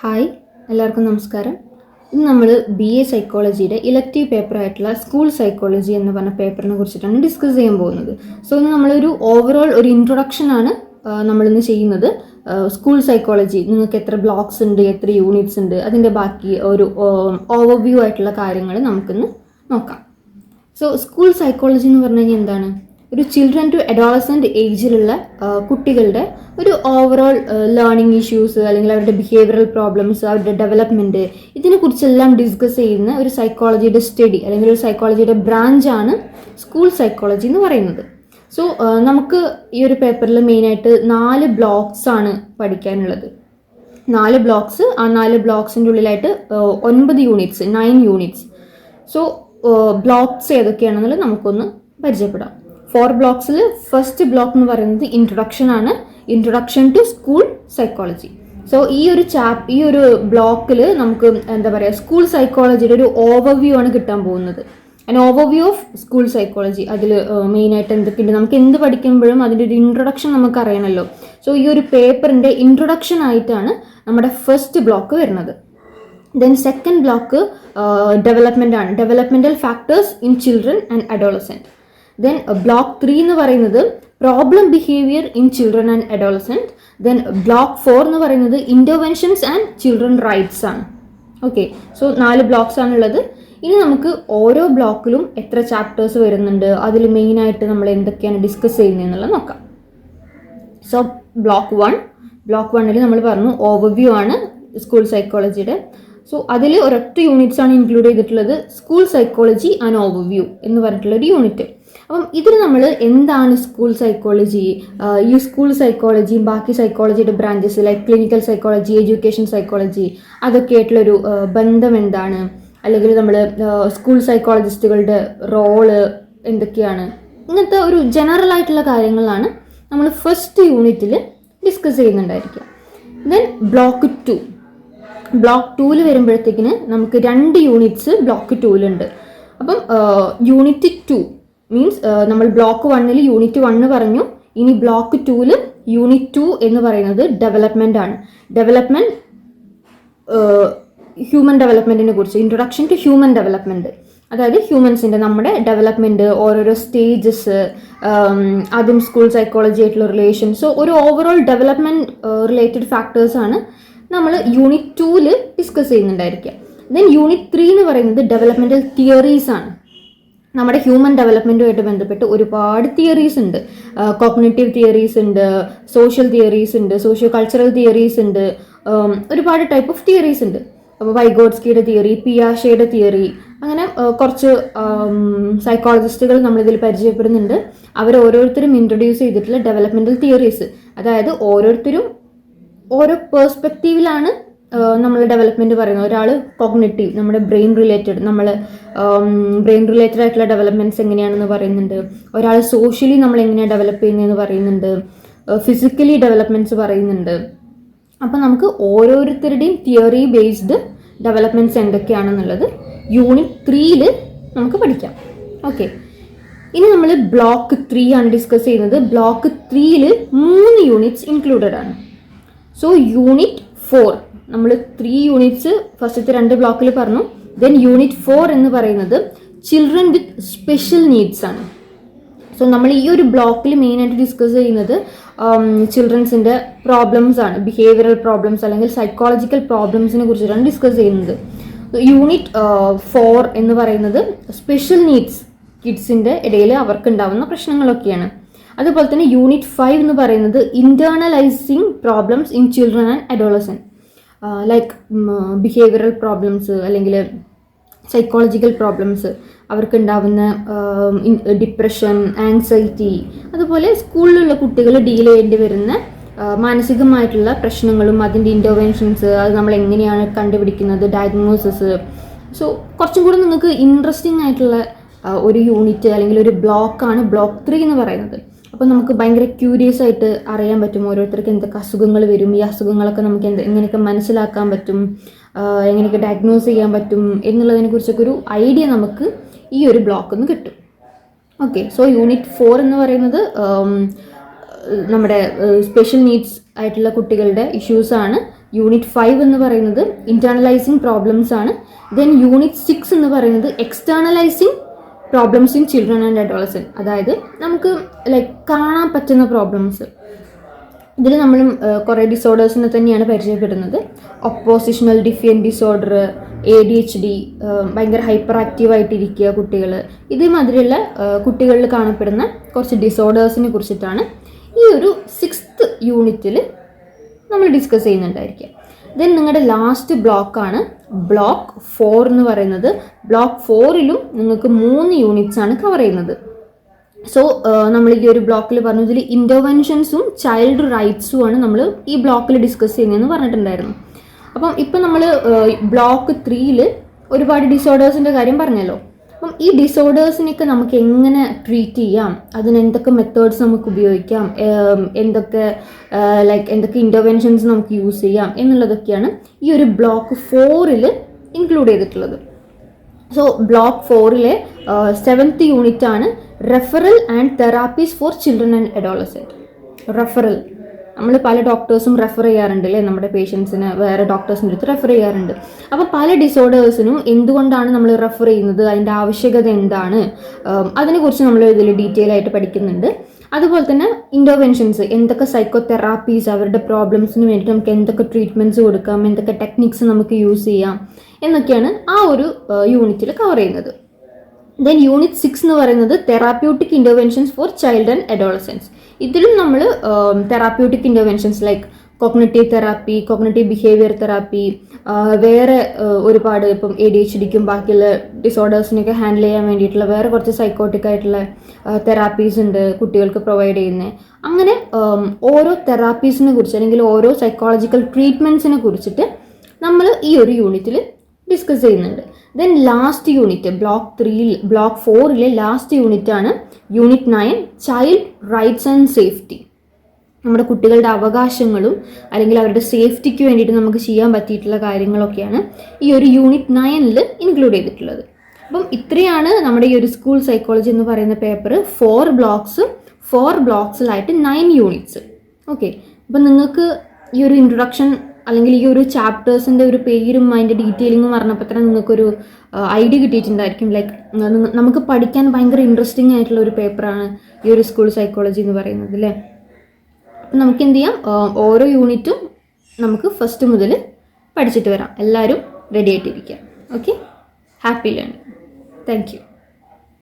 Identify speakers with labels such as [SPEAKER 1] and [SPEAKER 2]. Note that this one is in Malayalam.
[SPEAKER 1] ഹായ് എല്ലാവർക്കും നമസ്കാരം. ഇന്ന് നമ്മൾ ബി എ സൈക്കോളജിയുടെ ഇലക്റ്റീവ് പേപ്പറായിട്ടുള്ള സ്കൂൾ സൈക്കോളജി എന്ന് പറഞ്ഞ പേപ്പറിനെ കുറിച്ചിട്ടാണ് ഡിസ്കസ് ചെയ്യാൻ പോകുന്നത്. സോ ഇന്ന് നമ്മളൊരു ഓവറോൾ ഒരു ഇൻട്രൊഡക്ഷൻ ആണ് നമ്മളിന്ന് ചെയ്യുന്നത്. സ്കൂൾ സൈക്കോളജി നിങ്ങൾക്ക് എത്ര ബ്ലോക്സ് ഉണ്ട് എത്ര യൂണിറ്റ്സ് ഉണ്ട് അതിന്റെ ബാക്കി ഒരു ഓവർവ്യൂ ആയിട്ടുള്ള കാര്യങ്ങൾ നമുക്കിന്ന് നോക്കാം. സോ സ്കൂൾ സൈക്കോളജി എന്ന് പറഞ്ഞു കഴിഞ്ഞാൽ എന്താണ്? ഒരു ചിൽഡ്രൻ ടു അഡോളസെന്റ് ഏജിലുള്ള കുട്ടികളുടെ ഒരു ഓവറോൾ ലേണിംഗ് ഇഷ്യൂസ് അല്ലെങ്കിൽ അവരുടെ ബിഹേവിയറൽ പ്രോബ്ലംസ് അവരുടെ ഡെവലപ്മെന്റ് ഇതിനെക്കുറിച്ചെല്ലാം ഡിസ്കസ് ചെയ്യുന്ന ഒരു സൈക്കോളജിയുടെ സ്റ്റഡി അല്ലെങ്കിൽ ഒരു സൈക്കോളജിയുടെ ബ്രാഞ്ചാണ് സ്കൂൾ സൈക്കോളജി എന്ന് പറയുന്നത്. സോ നമുക്ക് ഈ ഒരു പേപ്പറിൽ മെയിനായിട്ട് നാല് ബ്ലോക്സ് ആണ് പഠിക്കാനുള്ളത്. നാല് ബ്ലോക്സ് ആ നാല് ബ്ലോക്സിന്റെ ഉള്ളിലായിട്ട് ഒൻപത് units nine units so blocks ഏതൊക്കെയാണെന്നുള്ളത് നമുക്കൊന്ന് പരിചയപ്പെടാം. ഫോർ ബ്ലോക്സിൽ ഫസ്റ്റ് ബ്ലോക്ക് എന്ന് പറയുന്നത് ഇൻട്രൊഡക്ഷൻ ആണ്. Introduction to school psychology so ഈ ഒരു ചാപ് ഈ ഒരു ബ്ലോക്കിൽ നമുക്ക് എന്താ പറയുക സ്കൂൾ സൈക്കോളജിയുടെ ഒരു ഓവർവ്യൂ ആണ് കിട്ടാൻ പോകുന്നത്. And overview of school psychology അതിൽ മെയിനായിട്ട് എന്തൊക്കെയുണ്ട്? നമുക്ക് എന്ത് പഠിക്കുമ്പോഴും അതിന്റെ ഒരു ഇൻട്രൊഡക്ഷൻ നമുക്ക് അറിയണമല്ലോ സോ ഈ ഒരു പേപ്പറിന്റെ ഇൻട്രൊഡക്ഷൻ ആയിട്ടാണ് നമ്മുടെ ഫസ്റ്റ് ബ്ലോക്ക് വരുന്നത്. ദെൻ സെക്കൻഡ് ബ്ലോക്ക് ഡെവലപ്മെന്റ് ആണ്. Developmental factors in children and adolescent then block three എന്ന് പറയുന്നത് problem behaviour in children and adolescent then block four എന്ന് പറയുന്നത് ഇന്റർവെൻഷൻസ് ആൻഡ് ചിൽഡ്രൻ റൈറ്റ്സ് ആണ്. ഓക്കെ സോ നാല് ബ്ലോക്സ് ആണുള്ളത്. ഇനി നമുക്ക് ഓരോ ബ്ലോക്കിലും എത്ര ചാപ്റ്റേഴ്സ് വരുന്നുണ്ട് അതിൽ മെയിനായിട്ട് നമ്മൾ എന്തൊക്കെയാണ് ഡിസ്കസ് ചെയ്യുന്നത് എന്നുള്ളത് നോക്കാം. സോ ബ്ലോക്ക് വൺ ബ്ലോക്ക് വണ്ണിൽ നമ്മൾ പറഞ്ഞു ഓവർവ്യൂ ആണ് സ്കൂൾ സൈക്കോളജിയുടെ സോ അതിൽ ഒരൊറ്റ യൂണിറ്റ്സ് ആണ് ഇൻക്ലൂഡ് ചെയ്തിട്ടുള്ളത് സ്കൂൾ സൈക്കോളജി ആൻഡ് ഓവർവ്യൂ എന്ന് പറഞ്ഞിട്ടുള്ള ഒരു യൂണിറ്റ് അപ്പം ഇതിൽ നമ്മൾ എന്താണ് സ്കൂൾ സൈക്കോളജി ഈ സ്കൂൾ സൈക്കോളജിയും ബാക്കി സൈക്കോളജിയുടെ branches like clinical psychology education psychology അതൊക്കെ ആയിട്ടുള്ളൊരു ബന്ധം എന്താണ്? അല്ലെങ്കിൽ നമ്മൾ സ്കൂൾ സൈക്കോളജിസ്റ്റുകളുടെ റോൾ എന്തൊക്കെയാണ്? ഇങ്ങനത്തെ ഒരു ജനറൽ ആയിട്ടുള്ള കാര്യങ്ങളാണ് നമ്മൾ ഫസ്റ്റ് യൂണിറ്റിൽ ഡിസ്കസ് ചെയ്യുന്നുണ്ടായിരിക്കുക. ദെൻ ബ്ലോക്ക് ടു ബ്ലോക്ക് ടൂവിൽ വരുമ്പോഴത്തേക്കിന് നമുക്ക് രണ്ട് യൂണിറ്റ്സ് ബ്ലോക്ക് ടൂവിലുണ്ട് അപ്പം യൂണിറ്റ് ടു മീൻസ് നമ്മൾ ബ്ലോക്ക് വണ്ണിൽ യൂണിറ്റ് വണ്ണ് പറഞ്ഞു. ഇനി ബ്ലോക്ക് ടൂവിൽ യൂണിറ്റ് ടു എന്ന് പറയുന്നത് ഡെവലപ്മെന്റ് ആണ്. ഡെവലപ്മെന്റ് ഹ്യൂമൻ ഡെവലപ്മെന്റിനെ കുറിച്ച് ഇൻട്രൊഡക്ഷൻ ടു ഹ്യൂമൻ ഡെവലപ്മെന്റ് അതായത് ഹ്യൂമൻസിന്റെ നമ്മുടെ ഡെവലപ്മെന്റ് ഓരോരോ സ്റ്റേജസ് അതും സ്കൂൾ സൈക്കോളജി ആയിട്ടുള്ള റിലേഷൻ സോ ഒരു ഓവറോൾ ഡെവലപ്മെന്റ് റിലേറ്റഡ് ഫാക്ടേഴ്സാണ് നമ്മൾ യൂണിറ്റ് ടൂവിൽ ഡിസ്കസ് ചെയ്യുന്നുണ്ടായിരിക്കുക. ദെൻ യൂണിറ്റ് ത്രീ എന്ന് പറയുന്നത് ഡെവലപ്മെന്റൽ തിയറീസ് ആണ്. നമ്മുടെ ഹ്യൂമൻ ഡെവലപ്മെന്റുമായിട്ട് ബന്ധപ്പെട്ട് ഒരുപാട് തിയറീസ് ഉണ്ട്. കോഗ്നേറ്റീവ് തിയറീസ് ഉണ്ട് സോഷ്യൽ തിയറീസ് ഉണ്ട് സോഷ്യോ കൾച്ചറൽ തിയറീസ് ഉണ്ട് ഒരുപാട് ടൈപ്പ് ഓഫ് തിയറീസ് ഉണ്ട്. അപ്പോൾ വൈഗോഡ്സ്കിയുടെ തിയറി പിയാഷയുടെ തിയറി അങ്ങനെ കുറച്ച് സൈക്കോളജിസ്റ്റുകൾ നമ്മളിതിൽ പരിചയപ്പെടുന്നുണ്ട്. അവർ ഓരോരുത്തരും ഇൻട്രൊഡ്യൂസ് ചെയ്തിട്ടുള്ള ഡെവലപ്മെന്റൽ തിയറീസ് അതായത് ഓരോരുത്തരും ഓരോ പേഴ്സ്പെക്റ്റീവിലാണ് നമ്മൾ ഡെവലപ്മെന്റ് പറയുന്നത് ഒരാൾ കോഗ്നറ്റീവ് നമ്മുടെ ബ്രെയിൻ റിലേറ്റഡ് നമ്മൾ ബ്രെയിൻ റിലേറ്റഡ് ആയിട്ടുള്ള ഡെവലപ്മെന്റ്സ് എങ്ങനെയാണെന്ന് പറയുന്നുണ്ട്. ഒരാൾ സോഷ്യലി നമ്മൾ എങ്ങനെയാണ് ഡെവലപ്പ് ചെയ്യുന്നതെന്ന് പറയുന്നുണ്ട്. ഫിസിക്കലി ഡെവലപ്മെന്റ്സ് പറയുന്നുണ്ട്. അപ്പോൾ നമുക്ക് ഓരോരുത്തരുടെയും തിയറി ബേസ്ഡ് ഡെവലപ്മെന്റ്സ് എന്തൊക്കെയാണെന്നുള്ളത് യൂണിറ്റ് ത്രീയിൽ നമുക്ക് പഠിക്കാം. ഓക്കെ ഇനി നമ്മൾ ബ്ലോക്ക് ത്രീ ആണ് ഡിസ്കസ് ചെയ്യുന്നത്. ബ്ലോക്ക് ത്രീയിൽ മൂന്ന് യൂണിറ്റ്സ് ഇൻക്ലൂഡഡ് ആണ്. സോ യൂണിറ്റ് ഫോർ നമ്മൾ ത്രീ യൂണിറ്റ്സ് ഫസ്റ്റത്തെ രണ്ട് ബ്ലോക്കിൽ പറഞ്ഞു. ദെൻ യൂണിറ്റ് ഫോർ എന്ന് പറയുന്നത് ചിൽഡ്രൻ വിത്ത് സ്പെഷ്യൽ നീഡ്സ് ആണ്. സോ നമ്മൾ ഈ ഒരു ബ്ലോക്കിൽ മെയിനായിട്ട് ഡിസ്കസ് ചെയ്യുന്നത് ചിൽഡ്രൻസിന്റെ പ്രോബ്ലംസ് ആണ്. ബിഹേവിയറൽ പ്രോബ്ലംസ് അല്ലെങ്കിൽ സൈക്കോളജിക്കൽ പ്രോബ്ലംസിനെ കുറിച്ചിട്ടാണ് ഡിസ്കസ് ചെയ്യുന്നത്. യൂണിറ്റ് ഫോർ എന്ന് പറയുന്നത് സ്പെഷ്യൽ നീഡ്സ് കിഡ്സിന്റെ ഇടയിൽ അവർക്ക് ഉണ്ടാവുന്ന പ്രശ്നങ്ങളൊക്കെയാണ്. അതുപോലെ തന്നെ യൂണിറ്റ് ഫൈവ് എന്ന് പറയുന്നത് internalising problems in children and adolescent like behavioural problems അല്ലെങ്കിൽ സൈക്കോളജിക്കൽ പ്രോബ്ലംസ് അവർക്കുണ്ടാവുന്ന ഡിപ്രഷൻ ആങ്സൈറ്റി അതുപോലെ സ്കൂളിലുള്ള കുട്ടികൾ ഡീൽ ചെയ്യേണ്ടി വരുന്ന മാനസികമായിട്ടുള്ള പ്രശ്നങ്ങളും അതിന്റെ ഇന്റർവെൻഷൻസ് അത് നമ്മൾ എങ്ങനെയാണ് കണ്ടുപിടിക്കുന്നത് ഡയഗ്നോസിസ് സോ കുറച്ചും കൂടെ നിങ്ങൾക്ക് ഇൻട്രസ്റ്റിംഗ് ആയിട്ടുള്ള ഒരു യൂണിറ്റ് അല്ലെങ്കിൽ ഒരു ബ്ലോക്കാണ് ബ്ലോക്ക് ത്രീ എന്ന് പറയുന്നത്. അപ്പോൾ നമുക്ക് ഭയങ്കര ക്യൂരിയസ് ആയിട്ട് അറിയാൻ പറ്റും ഓരോരുത്തർക്ക് എന്തൊക്കെ അസുഖങ്ങൾ വരും. ഈ അസുഖങ്ങളൊക്കെ നമുക്ക് എന്ത് എങ്ങനെയൊക്കെ മനസ്സിലാക്കാൻ പറ്റും എങ്ങനെയൊക്കെ ഡയഗ്നോസ് ചെയ്യാൻ പറ്റും എന്നുള്ളതിനെ കുറിച്ചൊക്കെ ഒരു ഐഡിയ നമുക്ക് ഈ ഒരു ബ്ലോക്കിൽ നിന്ന് കിട്ടും. ഓക്കെ സോ യൂണിറ്റ് ഫോർ എന്ന് പറയുന്നത് നമ്മുടെ സ്പെഷ്യൽ നീഡ്സ് ആയിട്ടുള്ള കുട്ടികളുടെ ഇഷ്യൂസ് ആണ്. യൂണിറ്റ് ഫൈവ് എന്ന് പറയുന്നത് ഇന്റേണലൈസിങ് പ്രോബ്ലംസ് ആണ്. ദെൻ യൂണിറ്റ് സിക്സ് എന്ന് പറയുന്നത് externalising problems in children and adolescent അതായത് നമുക്ക് ലൈക്ക് കാണാൻ പറ്റുന്ന പ്രോബ്ലംസ് ഇതിൽ നമ്മൾ കുറേ ഡിസോർഡേഴ്സിനെ തന്നെയാണ് പരിചയപ്പെടുന്നത്. Oppositional defiant disorder A D H D ഭയങ്കര ഹൈപ്പർ ആക്റ്റീവായിട്ടിരിക്കുക കുട്ടികൾ ഇതേമാതിരിയുള്ള കുട്ടികളിൽ കാണപ്പെടുന്ന കുറച്ച് ഡിസോർഡേഴ്സിനെ കുറിച്ചിട്ടാണ് ഈ ഒരു സിക്സ്ത് യൂണിറ്റിൽ നമ്മൾ ഡിസ്കസ് ചെയ്യുന്നുണ്ടായിരിക്കുക ദെൻ നിങ്ങളുടെ ലാസ്റ്റ് ബ്ലോക്കാണ് ബ്ലോക്ക് ഫോർ എന്ന് പറയുന്നത്. ബ്ലോക്ക് ഫോറിലും നിങ്ങൾക്ക് മൂന്ന് യൂണിറ്റ്സ് ആണ് കവർ ചെയ്യുന്നത്. സോ നമ്മൾ ഈ ഒരു ബ്ലോക്കിൽ പറഞ്ഞു ഇതിൽ ഇന്റർവെൻഷൻസും ചൈൽഡ് റൈറ്റ്സും ആണ് നമ്മൾ ഈ ബ്ലോക്കിൽ ഡിസ്കസ് ചെയ്യുന്നതെന്ന് പറഞ്ഞിട്ടുണ്ടായിരുന്നു. അപ്പം ഇപ്പം നമ്മൾ ബ്ലോക്ക് ത്രീയിൽ ഒരുപാട് ഡിസോർഡേഴ്സിന്റെ കാര്യം പറഞ്ഞല്ലോ. അപ്പം ഈ ഡിസോർഡേഴ്സിനെയൊക്കെ നമുക്ക് എങ്ങനെ ട്രീറ്റ് ചെയ്യാം? അതിന് എന്തൊക്കെ മെത്തേഡ്സ് നമുക്ക് ഉപയോഗിക്കാം? എന്തൊക്കെ ലൈക്ക് എന്തൊക്കെ ഇന്റർവെൻഷൻസ് നമുക്ക് യൂസ് ചെയ്യാം എന്നുള്ളതൊക്കെയാണ് ഈ ഒരു ബ്ലോക്ക് ഫോറിൽ ഇൻക്ലൂഡ് ചെയ്തിട്ടുള്ളത്. സോ ബ്ലോക്ക് ഫോറിലെ സെവൻത്ത് യൂണിറ്റ് ആണ് referral and therapies for children and adolescent referral നമ്മൾ പല ഡോക്ടേഴ്സും റെഫർ ചെയ്യാറുണ്ട് അല്ലേ നമ്മുടെ പേഷ്യൻസിന് വേറെ ഡോക്ടേഴ്സിന്റെ അടുത്ത് റെഫർ ചെയ്യാറുണ്ട്. അപ്പോൾ പല ഡിസോർഡേഴ്സിനും എന്തുകൊണ്ടാണ് നമ്മൾ റെഫർ ചെയ്യുന്നത്? അതിന്റെ ആവശ്യകത എന്താണ്? അതിനെക്കുറിച്ച് നമ്മൾ ഇതിൽ ഡീറ്റെയിൽ ആയിട്ട് പഠിക്കുന്നുണ്ട്. അതുപോലെ തന്നെ ഇന്റർവെൻഷൻസ് എന്തൊക്കെ സൈക്കോതെറാപ്പീസ് അവരുടെ പ്രോബ്ലംസിന് വേണ്ടിയിട്ട് നമുക്ക് എന്തൊക്കെ ട്രീറ്റ്മെന്റ്സ് കൊടുക്കാം? എന്തൊക്കെ ടെക്നിക്സ് നമുക്ക് യൂസ് ചെയ്യാം? എന്നൊക്കെയാണ് ആ ഒരു യൂണിറ്റിൽ കവർ ചെയ്യുന്നത്. ദെൻ യൂണിറ്റ് സിക്സ് എന്ന് പറയുന്നത് therapeutic interventions for child and adolescence ഇതിലും നമ്മൾ therapeutic interventions like cognitive therapy cognitive behaviour therapy വേറെ ഒരുപാട് ഇപ്പം എ ഡി എച്ച് ഡിക്കും ബാക്കിയുള്ള ഡിസോർഡേഴ്സിനൊക്കെ ഹാൻഡിൽ ചെയ്യാൻ വേണ്ടിയിട്ടുള്ള വേറെ കുറച്ച് സൈക്കോട്ടിക് ആയിട്ടുള്ള തെറാപ്പീസ് ഉണ്ട് കുട്ടികൾക്ക് പ്രൊവൈഡ് ചെയ്യുന്നത് അങ്ങനെ ഓരോ തെറാപ്പീസിനെ കുറിച്ച് അല്ലെങ്കിൽ ഓരോ സൈക്കോളജിക്കൽ ട്രീറ്റ്മെന്റ്സിനെ കുറിച്ചിട്ട് നമ്മൾ ഈ ഒരു യൂണിറ്റിൽ ഡിസ്കസ് ചെയ്യുന്നുണ്ട്. ദെൻ ലാസ്റ്റ് യൂണിറ്റ് ബ്ലോക്ക് ത്രീയിൽ ബ്ലോക്ക് ഫോറിലെ ലാസ്റ്റ് യൂണിറ്റ് ആണ് unit nine child rights and safety നമ്മുടെ കുട്ടികളുടെ അവകാശങ്ങളും അല്ലെങ്കിൽ അവരുടെ സേഫ്റ്റിക്ക് വേണ്ടിയിട്ട് നമുക്ക് ചെയ്യാൻ പറ്റിയിട്ടുള്ള കാര്യങ്ങളൊക്കെയാണ് ഈ ഒരു യൂണിറ്റ് നയനിൽ ഇൻക്ലൂഡ് ചെയ്തിട്ടുള്ളത്. അപ്പം ഇത്രയാണ് നമ്മുടെ ഈ ഒരു സ്കൂൾ സൈക്കോളജി എന്ന് പറയുന്ന പേപ്പർ ഫോർ ബ്ലോക്സ് ഫോർ ബ്ലോക്സിലായിട്ട് നയൻ യൂണിറ്റ്സ് ഓക്കെ അപ്പം നിങ്ങൾക്ക് ഈ ഒരു ഇൻട്രൊഡക്ഷൻ അല്ലെങ്കിൽ ഈ ഒരു ചാപ്റ്റേഴ്സിന്റെ ഒരു പേരും അതിന്റെ ഡീറ്റെയിലിങ്ങും പറഞ്ഞപ്പോൾ തന്നെ നിങ്ങൾക്കൊരു ഐഡിയ കിട്ടിയിട്ടുണ്ടായിരിക്കും. ലൈക്ക് നമുക്ക് പഠിക്കാൻ ഭയങ്കര ഇൻട്രസ്റ്റിംഗ് ആയിട്ടുള്ള ഒരു പേപ്പറാണ് ഈ ഒരു സ്കൂൾ സൈക്കോളജി എന്ന് പറയുന്നത് അല്ലേ അപ്പം നമുക്ക് എന്ത് ചെയ്യാം? ഓരോ യൂണിറ്റും നമുക്ക് ഫസ്റ്റ് മുതൽ പഠിച്ചിട്ട് വരാം. എല്ലാവരും റെഡി ആയിട്ടിരിക്കുക. Okay happy learning thank you